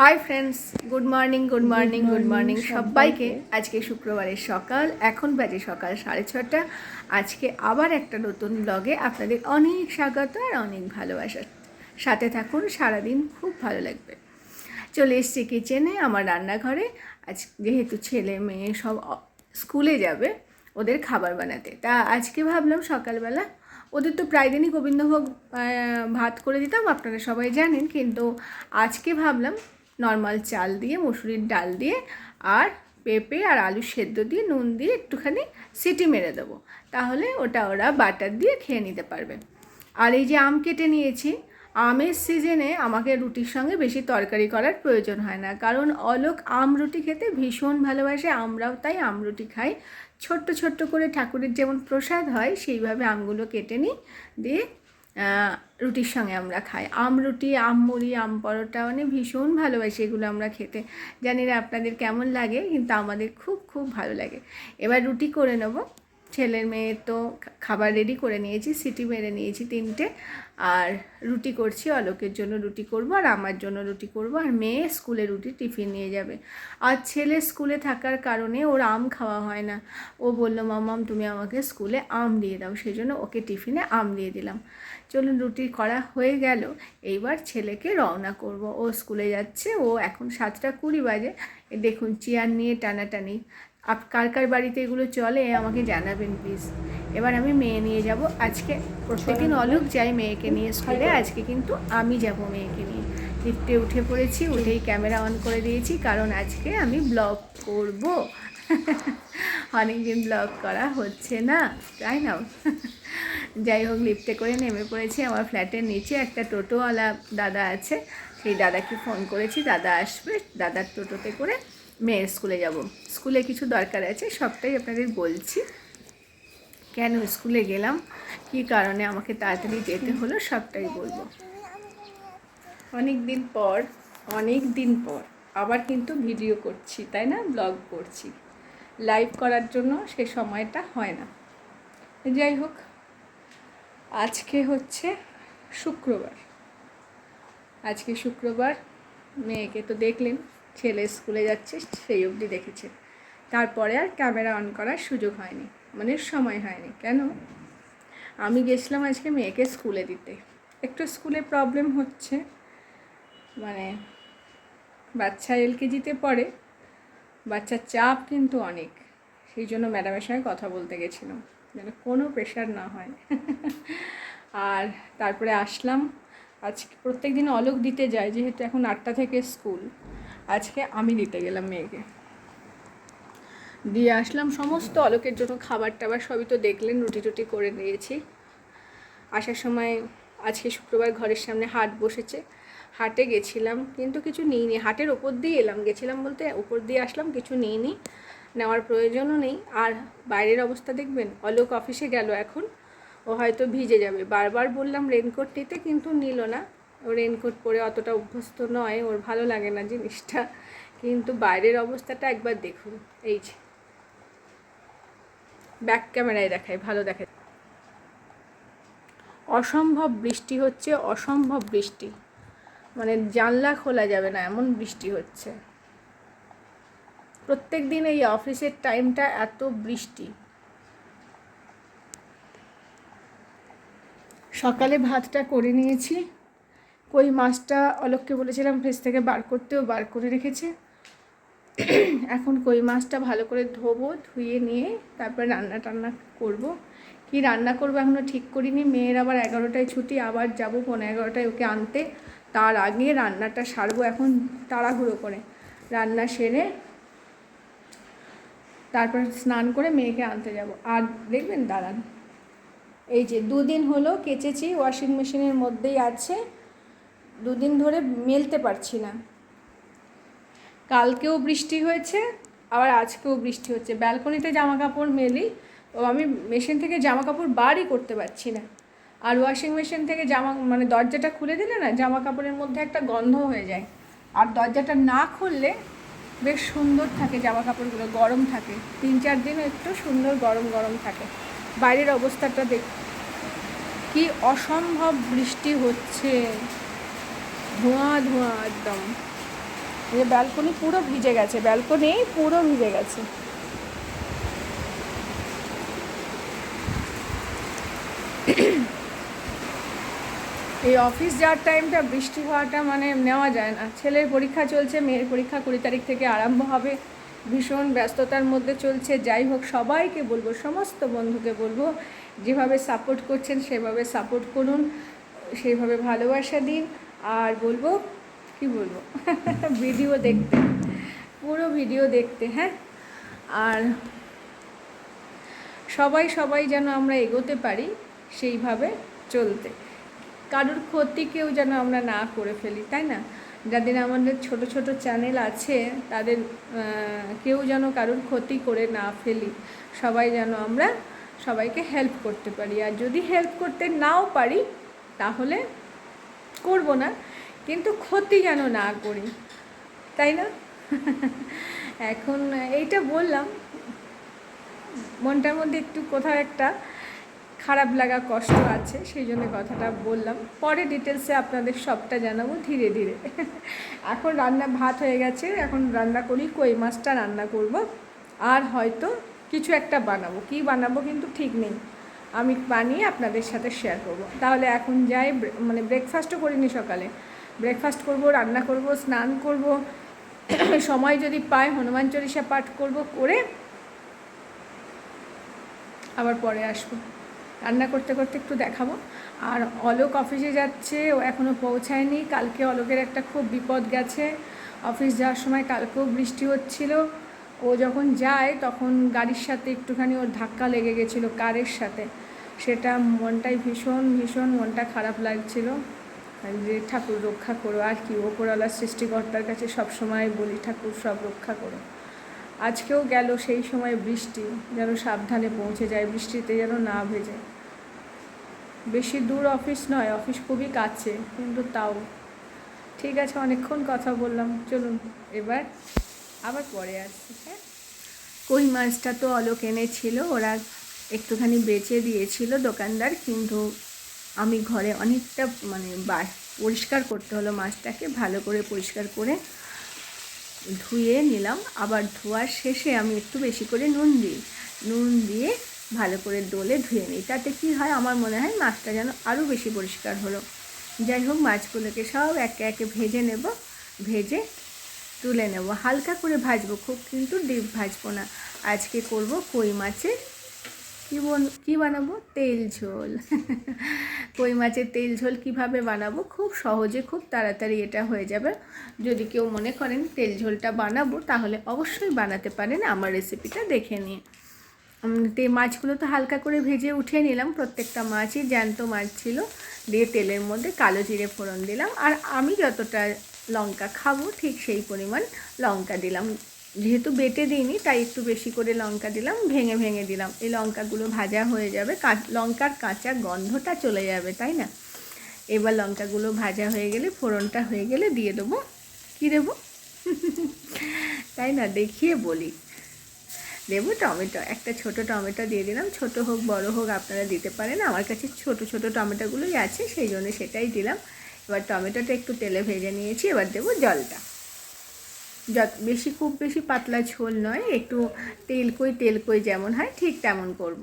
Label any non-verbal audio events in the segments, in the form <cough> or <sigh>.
Hi friends good morning good morning good morning সবাইকে। আজকে শুক্রবারের সকাল এখন বাজে সকাল সাড়ে ছটা আজকে আবার একটা নতুন ব্লগে আপনাদের অনেক স্বাগত আর অনেক ভালোবাসা। সাথে থাকুন সারাদিন খুব ভালো লাগবে। চলে এসছি কিচেনে আমার রান্নাঘরে। আজ যেহেতু ছেলে মেয়ে সব স্কুলে যাবে ওদের খাবার বানাতে। তা আজকে ভাবলাম সকালবেলা ওদের তো প্রায় দিনই গোবিন্দভোগ ভাত করে দিতাম আপনারা সবাই জানেন। কিন্তু আজকে ভাবলাম নর্মাল চাল দিয়ে, মুসুরির ডাল দিয়ে আর পেঁপে আর আলু সেদ্ধ দিয়ে, নুন দিয়ে একটুখানি সিটি মেরে দেবো। তাহলে ওটা ওরা বাটার দিয়ে খেয়ে নিতে পারবে। আর এই যে আম কেটে নিয়েছি, আমের সিজনে আমাকে রুটির সঙ্গে বেশি তরকারি করার প্রয়োজন হয় না। কারণ অলোক আম রুটি খেতে ভীষণ ভালোবাসে, আমরাও তাই আম রুটি খাই। ছোট্ট ছোট্ট করে ঠাকুরের যেমন প্রসাদ হয়, সেইভাবে আমগুলো কেটে নিই, দিয়ে রুটির সঙ্গে আমরা খাই। আম রুটি, আম মুড়ি, আম পরোটা মানে ভীষণ ভালোবাসি এগুলো আমরা খেতে। জানি না আপনাদের কেমন লাগে, কিন্তু আমাদের খুব খুব ভালো লাগে। এবার রুটি করে নেব। ছেলের মেয়ের তো খাবার রেডি করে নিয়েছি, সিটি মেরে নিয়েছি তিনটে। আর রুটি করছি অলোকের জন্য রুটি করব আর আমার জন্য রুটি করব। আর মেয়ে স্কুলে রুটি টিফিন নিয়ে যাবে। আর ছেলে স্কুলে থাকার কারণে ওর আম খাওয়া হয় না। ও বলল, মামাম, তুমি আমাকে স্কুলে আম দিয়ে দাও। সেই জন্য ওকে টিফিনে আম দিয়ে দিলাম। চলুন, রুটি করা হয়ে গেল। এইবার ছেলেকে রওনা করব। ও স্কুলে যাচ্ছে। ও এখন সাতটা কুড়ি বাজে। দেখুন, চেয়ার নিয়ে টানাটানি। আপ কার কার বাড়িতে এগুলো চলে আমাকে জানাবেন প্লিজ এবার আমি মেয়ে নিয়ে যাব। আজকে প্রত্যেকদিন অলোক যাই মেয়েকে নিয়ে স্কুলে। আজকে কিন্তু আমি যাব মেয়েকে নিয়ে। লিফটে উঠে পড়েছি উঠেই ক্যামেরা অন করে দিয়েছি কারণ আজকে আমি ব্লগ করব। <laughs> অনেকদিন ব্লগ করা হচ্ছে না তাই না? <laughs> যাই হোক লিফটে করে নেমে পড়েছি। আমার ফ্ল্যাটের নিচে একটা টোটোওয়ালা দাদা আছে। সেই দাদাকে ফোন করেছি। দাদা আসবে দাদার টোটোতে করে মেয়ের স্কুলে যাব। স্কুলে কিছু দরকার আছে, সবটাই আপনাদের বলছি। কেন স্কুলে গেলাম? কী কারণে আমাকে তাড়াতাড়ি যেতে হলো, সবটাই বলব। অনেক দিন পর অনেক দিন পর আবার কিন্তু ভিডিও করছি, তাই না? ব্লগ করছি। লাইভ করার জন্য সে সময়টা হয় না। যাই হোক, আজকে হচ্ছে শুক্রবার। আজকে শুক্রবার, মেয়েকে তো দেখলেন। ছেলে স্কুলে যাচ্ছে, সেই অবধি দেখেছে। তারপরে আর ক্যামেরা অন করার সুযোগ হয়নি মানে সময় হয়নি। কেন? আমি গেছিলাম আজকে মেয়েকে স্কুলে দিতে। একটু স্কুলে প্রবলেম হচ্ছে মানে বাচ্চা এলকেজিতে পড়ে, বাচ্চার চাপ কিন্তু অনেক। সেই জন্য ম্যাডামের সঙ্গে কথা বলতে গেছিলাম, যেন কোনো প্রেশার না হয়। আর তারপরে আসলাম, আজকে প্রত্যেক দিন অলোক দিতে যায়, যেহেতু এখন আটটা থেকে স্কুল। আজকে আমি দিতে গেলাম মেয়েকে। দিয়ে আসলাম সমস্ত অলোকের জন্য খাবার টাবার সবই তো দেখলেন, রুটি টুটি করে নিয়েছি। আসার সময় আজকে শুক্রবার ঘরের সামনে হাট বসেছে। হাটে গেছিলাম, কিন্তু কিছু নিইনি। হাটের ওপর দিয়ে এলাম, গেছিলাম বলতে ওপর দিয়ে আসলাম, কিছু নিইনি। নেওয়ার প্রয়োজনও নেই। আর বাইরের অবস্থা দেখবেন, অলোক অফিসে গেল এখন। ও হয়তো ভিজে যাবে। বারবার বললাম রেনকোট নিতে, কিন্তু নিল না। রেনকোট পরে অতটা অভ্যস্ত নয়, ওর ভালো লাগে না জিনিসটা। কিন্তু বাইরের অবস্থাটা একবার দেখুন, এই যে। ব্যাক ক্যামেরায় দেখায়, ভালো দেখায় অসম্ভব বৃষ্টি হচ্ছে, অসম্ভব বৃষ্টি। মানে জানলা খোলা যাবে না, এমন বৃষ্টি হচ্ছে। প্রত্যেক দিন এই অফিসের টাইমটা এত বৃষ্টি। সকালে ভাতটা করে নিয়েছি। কই মাছটা অলোককে বলেছিলাম ফ্রিজ থেকে বার করতেও বার করে রেখেছে। এখন কই মাছটা ভালো করে ধোবো, ধুয়ে নিয়ে তারপরে রান্না টান্না করব। কি রান্না করব এখনও ঠিক করিনি। মেয়ের আবার এগারোটায় ছুটি, আবার যাব পনেরো এগারোটায় ওকে আনতে। তার আগে রান্নাটা সারবো এখন তাড়াহুড়ো করে। রান্না সেরে তারপর স্নান করে মেয়েকে আনতে যাব। আর দেখবেন দাঁড়ান, এই যে দুদিন হলো কেচেছি ওয়াশিং মেশিনের মধ্যেই আছে। দুদিন ধরে মেলতে পারছি না। কালকেও বৃষ্টি হয়েছে, আবার আজকেও বৃষ্টি হচ্ছে। ব্যালকনিতে জামা কাপড় মেলি ও আমি মেশিন থেকে জামা কাপড় বারই করতে পারছি না। আর ওয়াশিং মেশিন থেকে জামা মানে দরজাটা খুলে দিলে না জামা কাপড়ের মধ্যে একটা গন্ধ হয়ে যায়। আর দরজাটা না খুললে বেশ সুন্দর থাকে জামা কাপড়গুলো গরম থাকে। তিন চার দিন একটু সুন্দর গরম গরম থাকে। বাইরের অবস্থাটা দেখ, কি অসম্ভব বৃষ্টি হচ্ছে। ধোঁয়া ধোঁয়া একদম। এই ব্যালকনি পুরো ভিজে গেছে ব্যালকনি পুরো ভিজে গেছে। এই অফিস যাওয়ার টাইমটা বৃষ্টি হওয়াটা মানে নেওয়া যায় না। ছেলের পরীক্ষা চলছে, মেয়ের পরীক্ষা কুড়ি তারিখ থেকে আরম্ভ হবে। ভীষণ ব্যস্ততার মধ্যে চলছে। যাই হোক, সবাইকে বলব, সমস্ত বন্ধুকে বলব, যেভাবে সাপোর্ট করছেন, সেভাবে সাপোর্ট করুন। সেইভাবে ভালোবাসা দিন। আর বলব, কি বলব? <laughs> ভিডিও দেখতে, পুরো ভিডিও দেখতে হ্যাঁ? আর সবাই সবাই যেন আমরা এগোতে পারি সেইভাবে চলতে। কারোর ক্ষতি কেউ যেন আমরা না করে ফেলি, তাই না? যাদের আমাদের ছোট ছোট চ্যানেল আছে, তাদের কেউ যেন কারোর ক্ষতি করে না ফেলি। সবাই যেন আমরা সবাইকে হেল্প করতে পারি। আর যদি হেল্প করতে নাও পারি, তাহলে করব না, কিন্তু ক্ষতি যেন না করি, তাই না? এখন এইটা বললাম, মনটার মধ্যে একটু কোথাও একটা খারাপ লাগা কষ্ট আছে, সেই জন্য কথাটা বললাম। পরে ডিটেলসে আপনাদের সবটা জানাব ধীরে ধীরে। এখন রান্না ভাত হয়ে গেছে, এখন রান্না করি, কই মাছটা রান্না করব, আর হয়তো কিছু একটা বানাবো। কি বানাবো কিন্তু ঠিক নেই। আমি বানিয়ে আপনাদের সাথে শেয়ার করব। তাহলে এখন যাই মানে ব্রেকফাস্টও করিনি সকালে। ব্রেকফাস্ট করব, রান্না করব, স্নান করব, <coughs> সময় যদি পাই, হনুমান চল্লিশা পাঠ করব, করে আবার পরে আসব। রান্না করতে করতে একটু দেখাবো। আর অলোক অফিসে যাচ্ছে, ও এখনও পৌঁছায়নি। কালকে অলোকের একটা খুব বিপদ গেছে। অফিস যাওয়ার সময় কালকেও বৃষ্টি হচ্ছিল। ও যখন যায়, তখন গাড়ির সাথে একটুখানি ওর ধাক্কা লেগে গেছিল কারের সাথে। সেটা মনটাই ভীষণ ভীষণ মনটা খারাপ লাগছিল। যে ঠাকুর রক্ষা করো, আর কি ওপরওয়ালা সৃষ্টিকর্তার কাছে সব সময় বলি, ঠাকুর সব রক্ষা করো। আজকেও গেল সেই সময় বৃষ্টি, যেন সাবধানে পৌঁছে যায়, বৃষ্টিতে যেন না ভেজে। বেশি দূর অফিস নয়, অফিস খুবই কাছে, কিন্তু তাও। ঠিক আছে, অনেকক্ষণ কথা বললাম। চলুন, এবার আবার পরে আসছি হ্যাঁ? কই মাছটা তো অলোক এনেছিল, ওরা একটুখানি বেচে দিয়েছিল দোকানদার, কিন্তু আমি ঘরে অনেকটা মানে পরিষ্কার করতে হলো মাছটাকে, ভালো করে পরিষ্কার করে ধুয়ে নিলাম। আবার ধোয়ার শেষে আমি একটু বেশি করে নুন দিই। নুন দিয়ে ভালো করে ডলে ধুয়ে নিই। তাতে কি হয়, আমার মনে হয় মাছটা যেন আরও বেশি পরিষ্কার হলো। যাই হোক, মাছগুলোকে সব একে একে ভেজে নেব। ভেজে তুলে নেব। হালকা করে ভাজবো খুব, কিন্তু ডিপ ভাজবো না। আজকে করব কই মাছের, কী বন কী বানাবো? তেল ঝোল। <laughs> কই মাছের তেল ঝোল কীভাবে বানাবো? খুব সহজে, খুব তাড়াতাড়ি এটা হয়ে যাবে। যদি কেউ মনে করেন তেল ঝোলটা বানাবো, তাহলে অবশ্যই বানাতে পারেন আমার রেসিপিটা দেখে নিয়ে। তে মাছগুলো তো হালকা করে ভেজে উঠিয়ে নিলাম। প্রত্যেকটা মাছই জ্যান্ত মাছ ছিল। দিয়ে তেলের মধ্যে কালো জিরে ফোড়ন দিলাম। আর আমি যতটা লঙ্কা খাব, ঠিক সেই পরিমাণ লঙ্কা দিলাম। যেহেতু বেটে দিইনি, তাই একটু বেশি করে লঙ্কা দিলাম, ভেঙে ভেঙে দিলাম। এই লঙ্কাগুলো ভাজা হয়ে যাবে লঙ্কার কাঁচা গন্ধটা চলে যাবে, তাই না? এবার লঙ্কাগুলো ভাজা হয়ে গেলে, ফোড়নটা হয়ে গেলে দিয়ে দেবো। কী দেবো? <laughs> তাই না? দেখিয়ে বলি। দেবো টমেটো। একটা ছোট টমেটো দিয়ে দিলাম। ছোট হোক, বড় হোক, আপনারা দিতে পারেন। আমার কাছে ছোট ছোট টমেটোগুলোই আছে, সেই জন্য সেটাই দিলাম। এবার টমেটোটা একটু তেলে ভেজে নিয়েছি, এবার দেবো জলটা। যত বেশি, খুব বেশি পাতলা ঝোল নয়, একটু তেল কই তেল কই যেমন হয়, ঠিক তেমন করব।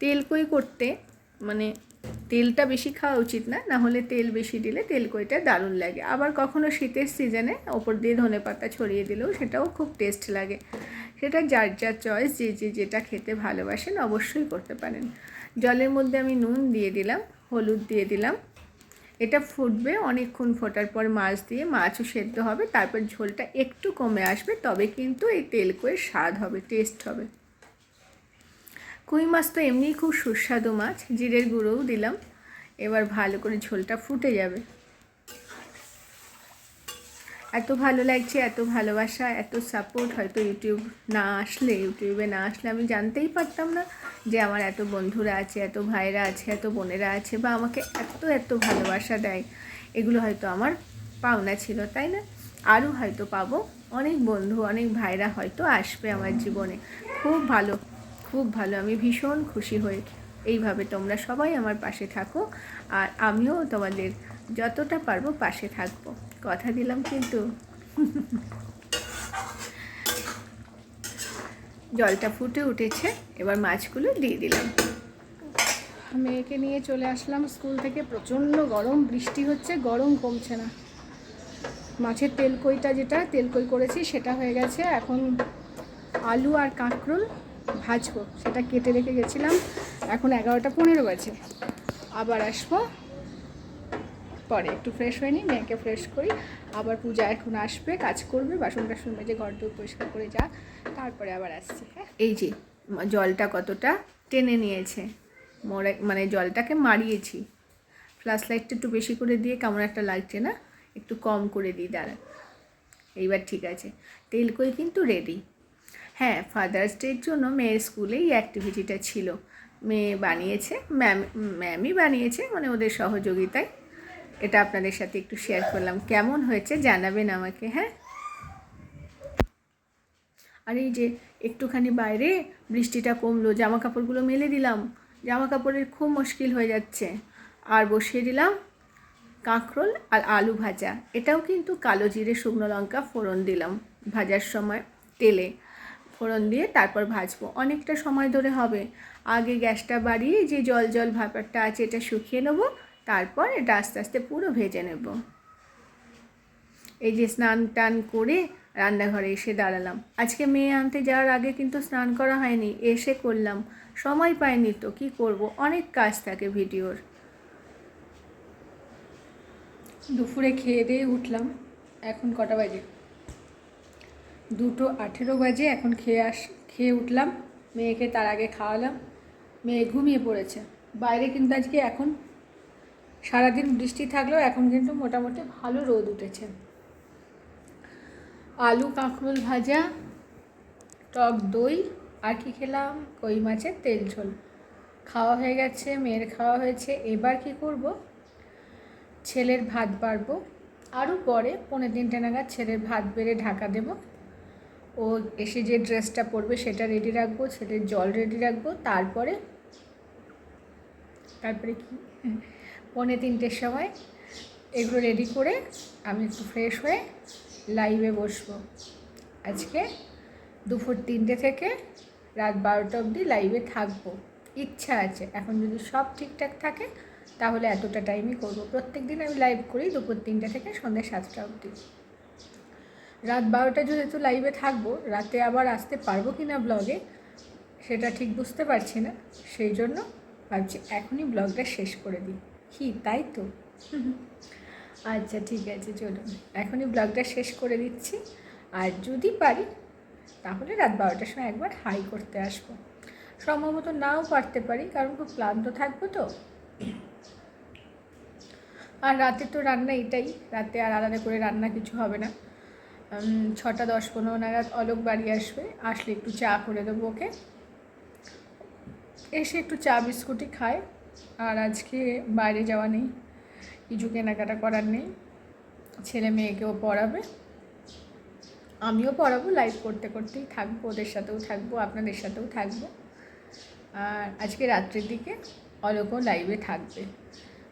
তেল কই করতে মানে তেলটা বেশি খাওয়া উচিত না না হলে তেল বেশি দিলে তেল কইটা দারুণ লাগে। আবার কখনো শীতের সিজনে ওপর দিয়ে ধনে পাতা ছড়িয়ে দিলেও সেটাও খুব টেস্ট লাগে। সেটা যার যার চয়েস, যে যে, যেটা খেতে ভালোবাসেন অবশ্যই করতে পারেন। জলের মধ্যে আমি নুন দিয়ে দিলাম, হলুদ দিয়ে দিলাম। এটা ফুটবে, অনেকক্ষণ ফোটার পর মাছ দিয়ে মাছও সেদ্ধ হবে, তারপর ঝোলটা একটু কমে আসবে, তবে কিন্তু এই তেল কুয়ের স্বাদ হবে, টেস্ট হবে। কুই মাছ তো এমনিই খুব সুস্বাদু মাছ, জিরের গুঁড়োও দিলাম, এবার ভালো করে ঝোলটা ফুটে যাবে। এত ভালো লাগছে, এত ভালোবাসা, এত সাপোর্ট হয়তো ইউটিউব না আসলে ইউটিউবে না আসলে আমি জানতেই পারতাম না যে আমার এত বন্ধুরা আছে, এত ভাইরা আছে, এত বোনেরা আছে বা আমাকে এত এত ভালোবাসা দেয়। এগুলো হয়তো আমার পাওনা ছিল, তাই না? আরও হয়তো পাবো। অনেক বন্ধু, অনেক ভাইরা হয়তো আসবে আমার জীবনে। খুব ভালো খুব ভালো। আমি ভীষণ খুশি হই এইভাবে তোমরা সবাই আমার পাশে থাকো আর আমিও তোমাদের যতটা পারব পাশে থাকব। কথা দিলাম কিন্তু। জলটা ফুটে উঠেছে, এবার মাছগুলো দিয়ে দিলাম। মেয়েকে নিয়ে চলে আসলাম স্কুল থেকে, প্রচণ্ড গরম, বৃষ্টি হচ্ছে, গরম কমছে না। মাছের তেলকইটা যেটা, তেলকই করেছি, সেটা হয়ে গেছে। এখন আলু আর কাঁকরোল ভাজবো, সেটা কেটে রেখে গেছিলাম। এখন এগারোটা পনেরো বাজে। আবার আসব। পরে একটু ফ্রেশ হয়ে নিই, মেয়েকে ফ্রেশ করি। আবার পূজা এখন আসবে, কাজ করবে, বাসন টাসন মেজে ঘর দূর পরিষ্কার করে যা তারপরে আবার আসছি হ্যাঁ? এই যে জলটা কতটা টেনে নিয়েছে। মরে মানে জলটাকে মারিয়েছি। ফ্ল্যাশ লাইটটা একটু বেশি করে দিয়ে কেমন একটা লাগছে না? একটু কম করে দিই, দাঁড়া। এইবার ঠিক আছে। তেলকই কিন্তু রেডি হ্যাঁ ফাদার্স ডের জন্য মেয়ের স্কুলে এই অ্যাক্টিভিটিটা ছিল। মেয়ে বানিয়েছে, ম্যাম, ম্যামই বানিয়েছে মানে ওদের সহযোগিতায়। এটা আপনাদের সাথে একটু শেয়ার করলাম। কেমন হয়েছে জানাবেন আমাকে হ্যাঁ? আর এই যে একটুখানি বাইরে বৃষ্টিটা কমলো জামা কাপড়গুলো মেলে দিলাম। জামা কাপড়ের খুব মুশকিল হয়ে যাচ্ছে। আর বসিয়ে দিলাম কাঁকরোল আর আলু ভাজা। এটাও কিন্তু কালো জিরে, শুকনো লঙ্কা ফোড়ন দিলাম। ভাজার সময় তেলে। ফোড়ন দিয়ে তারপর ভাজবো। অনেকটা সময় ধরে হবে। আগে গ্যাসটা বাড়িয়ে যে জল জল ভাপারটা আছে এটা শুকিয়ে নেব, তারপর এটা আস্তে আস্তে পুরো ভেজে নেব। এই যে স্নান টান করে রান্নাঘরে এসে দাঁড়ালাম। আজকে মেয়ে আনতে যাওয়ার আগে কিন্তু স্নান করা হয়নি, এসে করলাম। সময় পাইনি তো, কী করব? অনেক কাজ থাকে ভিডিওর। দুপুরে খেয়ে দিয়ে উঠলাম। এখন কটা বাজে? দুটো আঠেরো বাজে, এখন খেয়ে আস, খেয়ে উঠলাম, মেয়েকে তার আগে খাওয়ালাম, মেয়ে ঘুমিয়ে পড়েছে। বাইরে কিন্তু আজকে এখন সারাদিন বৃষ্টি থাকলেও এখন কিন্তু মোটামুটি ভালো রোদ উঠেছে। আলু, কাঁকরোল ভাজা, টক দই, আর কি খেলাম? কই মাছের তেল ঝোল। খাওয়া হয়ে গেছে, মেয়ের খাওয়া হয়েছে। এবার কি করব? ছেলের ভাত বাড়বো। আরও পরে পনেরো তিনটে নাগাদ ছেলের ভাত বেড়ে ঢাকা দেব। ও এসে যে ড্রেসটা পরবে সেটা রেডি রাখব ছেলের জল রেডি রাখব, তারপরে তারপরে কি? পৌনে তিনটের সময় এগুলো রেডি করে আমি একটু ফ্রেশ হয়ে লাইভে বসবো। আজকে দুপুর তিনটে থেকে রাত বারোটা অবধি লাইভে থাকব। ইচ্ছা আছে, এখন যদি সব ঠিকঠাক থাকে, তাহলে এতটা টাইমই করব। প্রত্যেক দিন আমি লাইভ করি দুপুর তিনটে থেকে সন্ধ্যে সাতটা অবধি। রাত বারোটা যেহেতু লাইভে থাকব রাতে আবার আসতে পারব কি না ব্লগে সেটা ঠিক বুঝতে পারছি না। সেই জন্য ভাবছি এখনই ব্লগটা শেষ করে দিই। কি তাই তো? আচ্ছা ঠিক আছে চলুন। এখনই ব্লগটা শেষ করে দিচ্ছি। আর যদি পারি তাহলে রাত বারোটার সময় একবার হাই করতে আসব। সম্ভবত নাও পারতে পারি কারণ খুব ক্লান্ত থাকব তো। আর রাতে তো রান্না এটাই রাতে আর আলাদা করে রান্না কিছু হবে না। ছটা দশ পনেরো নাগাদ অলোক বাড়ি আসবে। আসলে একটু চা করে দেবো ওকে। এসে একটু চা, বিস্কুটই খায়। আর আজকে বাইরে যাওয়া নেই। কিছু কেনাকাটা করার নেই। ছেলে মেয়েকেও পড়াবে। আমিও পড়াবো লাইভ করতে করতেই থাকব। ওদের সাথেও থাকব, আপনাদের সাথেও থাকব। আর আজকে রাত্রের দিকে অলোকও লাইভে থাকবে।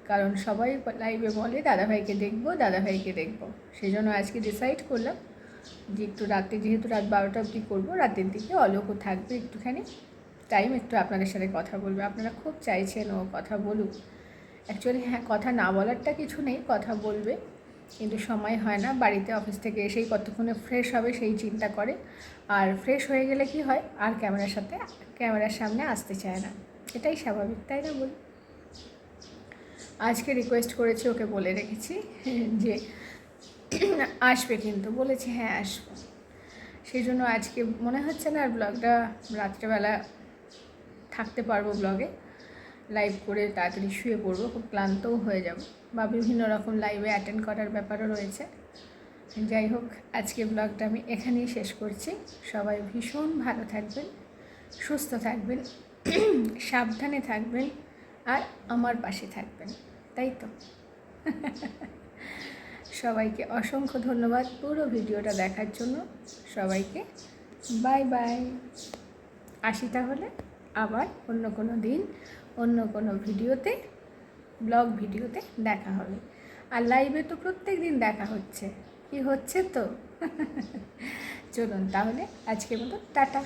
কারণ সবাই লাইভে বলে, দাদাভাইকে দেখব দাদাভাইকে দেখব। সেই জন্য আজকে ডিসাইড করলাম যে একটু রাতে যেহেতু রাত বারোটা অবধি করব, রাতের দিকে অলোকও থাকবে একটুখানি। টাইম একটু আপনাদের সাথে কথা বলবে। আপনারা খুব চাইছেন ও কথা বলুক। অ্যাকচুয়ালি হ্যাঁ কথা না বলারটা কিছু নেই, কথা বলবে। কিন্তু সময় হয় না, বাড়িতে অফিস থেকে এসেই কতক্ষণে ফ্রেশ হবে সেই চিন্তা করে। আর ফ্রেশ হয়ে গেলে কি হয়? আর ক্যামেরার সাথে, ক্যামেরার সামনে আসতে চায় না। এটাই স্বাভাবিক, তাই না বলি আজকে রিকোয়েস্ট করেছি ওকে বলে রেখেছি যে আসবে কিন্তু বলেছি হ্যাঁ আসব। সেই জন্য আজকে মনে হচ্ছে না আর ব্লগটা রাত্রেবেলা থাকতে পারব ব্লগে লাইভ করে তাড়াতাড়ি শুয়ে পড়ব খুব ক্লান্তও হয়ে যাব। বা বিভিন্ন রকম লাইভে অ্যাটেন্ড করার ব্যাপারও রয়েছে। যাই হোক আজকে ব্লগটা আমি এখানেই শেষ করছি। সবাই ভীষণ ভালো থাকবেন সুস্থ থাকবেন সাবধানে থাকবেন। আর আমার পাশে থাকবেন, তাই তো? সবাইকে অসংখ্য ধন্যবাদ পুরো ভিডিওটা দেখার জন্য। সবাইকে বাই বাই। আসি তাহলে আবার অন্য কোনো দিন, অন্য কোনো ভিডিওতে, ব্লগ ভিডিওতে দেখা হবে। আর লাইভে তো প্রত্যেক দিন দেখা হচ্ছে। কি হচ্ছে তো? চলুন তাহলে আজকের মতো, টাটা।